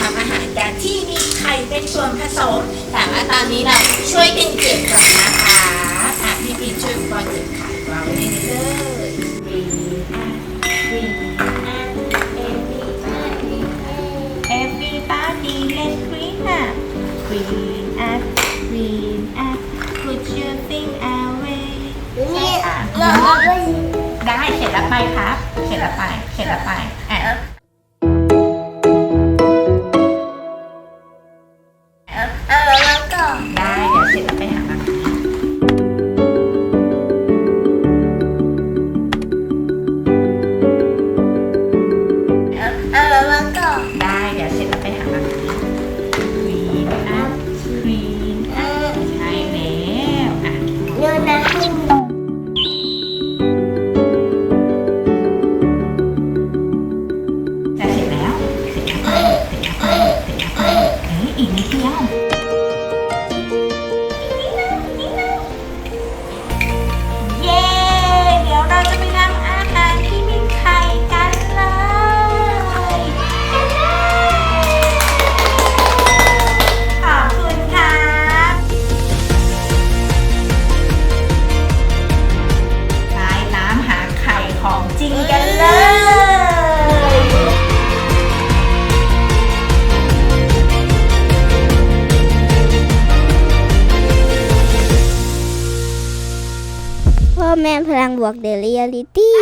ทำอาหารยาที่มีไข่เป็นส่วนผสม แต่ว่าตอนนี้เราช่วยกันเก็บก่อนนะคะอะพี่พีชช่วยบอลเก็บไข่วางไว้ในนี้เลยดีอะดีอะเอวีอะดี Everybody let's clean up clean up clean up put your thing away นี่อาไปได้เสร็จแล้วไปครับ เสร็จแล้วไป เสร็จแล้วไปอะ เอ้ แม่พลังบวกเดลิเอลิตี้